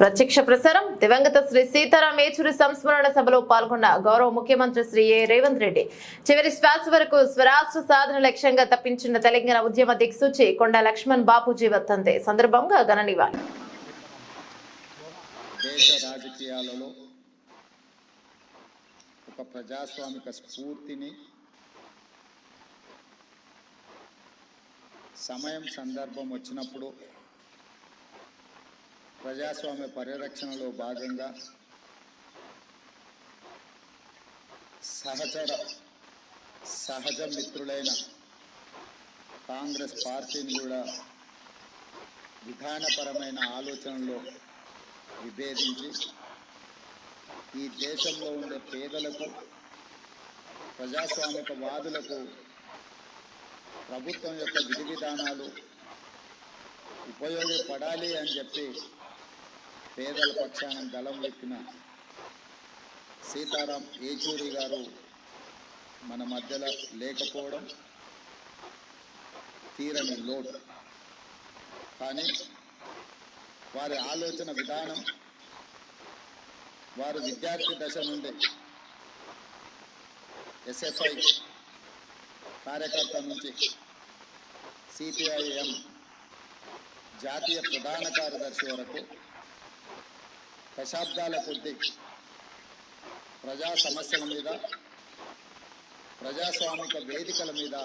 ప్రత్యక్ష ప్రసారం దివంగత శ్రీ సీతారాం ఏచూరి సంస్మరణ సభలో పాల్గొన్న గౌరవ ముఖ్యమంత్రి శ్రీ ఏ. రేవంత్ రెడ్డి. చివరి శ్వాస వరకు స్వరాష్ట్ర సాధన లక్ష్యంగా తప్పించిన తెలంగాణ ఉద్యమ దిక్సూచి కొండ లక్ష్మణ్ బాపూజీ వర్తంతే సందర్భంగా ఘన నివాళి. దేశ రాజకీయాలలో ఒక ప్రజాస్వామిక స్ఫూర్తిని సమయం సందర్భం వచ్చినప్పుడు ప్రజాస్వామ్య పరిరక్షణలో భాగంగా సహచర సహజ మిత్రులైన కాంగ్రెస్ పార్టీని కూడా విధానపరమైన ఆలోచనలో విభేదించి ఈ దేశంలో ఉండే పేదలకు ప్రజాస్వామిక వాదులకు ప్రభుత్వం యొక్క విధి విధానాలు ఉపయోగపడాలి అని చెప్పి పేదల పక్షాన దళం ఎక్కిన సీతారాం ఏచూరి గారు మన మధ్యలో లేకపోవడం తీరని లోటు. కానీ వారి ఆలోచన విధానం వారు విద్యార్థి దశ నుండి ఎస్ఎఫ్ఐ కార్యకర్త నుంచి సిపిఐఎం జాతీయ ప్రధాన కార్యదర్శి వరకు దశాబ్దాల కొద్దీ ప్రజా సమస్యల మీద ప్రజాస్వామిక వేదికల మీద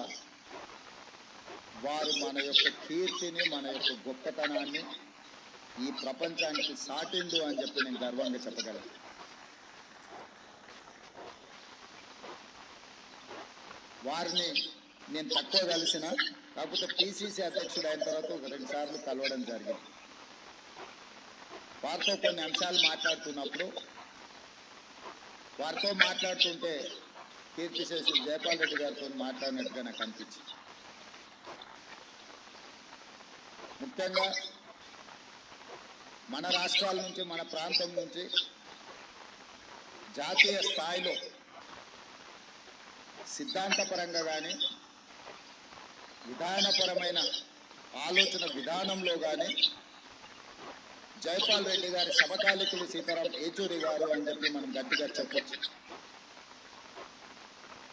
వారు మన యొక్క కీర్తిని మన యొక్క గొప్పతనాన్ని ఈ ప్రపంచానికి సాటిండు అని చెప్పి నేను గర్వంగా చెప్పగలను. వారిని నేను తక్కువ కలిసిన కాకపోతే పిసిసి అధ్యక్షుడు అయిన తర్వాత ఒక రెండు సార్లు కలవడం జరిగింది. వారితో కొన్ని అంశాలు మాట్లాడుతున్నప్పుడు వారితో మాట్లాడుతుంటే కీర్తిశేషు జయపాల్ రెడ్డి గారితో మాట్లాడినట్టుగా నాకు అనిపించింది. ముఖ్యంగా మన రాష్ట్రాల నుంచి మన ప్రాంతం నుంచి జాతీయ స్థాయిలో సిద్ధాంతపరంగా కానీ విధానపరమైన ఆలోచన విధానంలో కానీ జైపాల్ రెడ్డి గారి సమకాలికులు సీతారాం ఏచూరి గారు అని చెప్పి మనం గట్టిగా చెప్పచ్చు.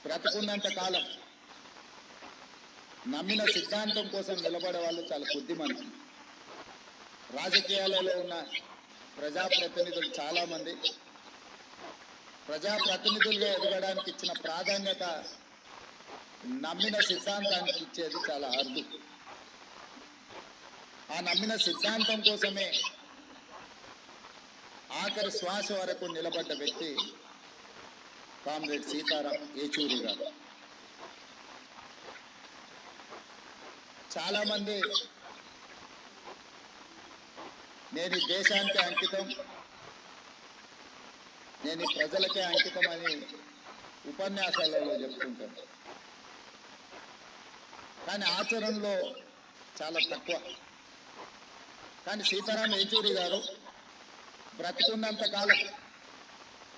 బ్రతుకున్నంత కాలం నమ్మిన సిద్ధాంతం కోసం నిలబడే వాళ్ళు చాలా బుద్ధిమంతులు. రాజకీయాలలో ఉన్న ప్రజాప్రతినిధులు చాలామంది. ప్రజాప్రతినిధులుగా ఎదగడానికి ఇచ్చిన ప్రాధాన్యత నమ్మిన సిద్ధాంతానికి ఇచ్చేది చాలా అరుదు. ఆ నమ్మిన సిద్ధాంతం కోసమే ఆఖరి శ్వాస వరకు నిలబడ్డ వ్యక్తి కామ్రేడ్ సీతారాం ఏచూరి గారు. చాలామంది నేను ఈ దేశానికి అంకితం నేను ప్రజలకే అంకితం అని ఉపన్యాసాలలో చెప్తుంటాను. కానీ ఆచరణలో చాలా తక్కువ. కానీ సీతారాం ఏచూరి గారు బ్రతికున్నంత కాలం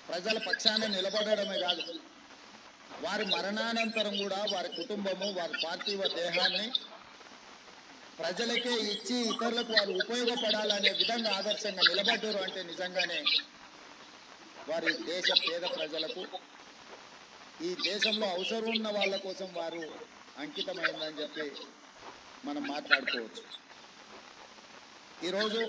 ప్రజల పక్షాన నిలబడడమే కాదు వారి మరణానంతరం కూడా వారి కుటుంబము వారి పార్థివ దేహాన్ని ప్రజలకే ఇచ్చి ఇతరులకు వారు ఉపయోగపడాలనే విధంగా ఆదర్శంగా నిలబడ్డారు అంటే నిజంగానే వారి దేశ పేద ప్రజలకు ఈ దేశంలో అవసరం ఉన్న వాళ్ళ కోసం వారు అంకితమైందని చెప్పి మనం మాట్లాడుకోవచ్చు. ఈరోజు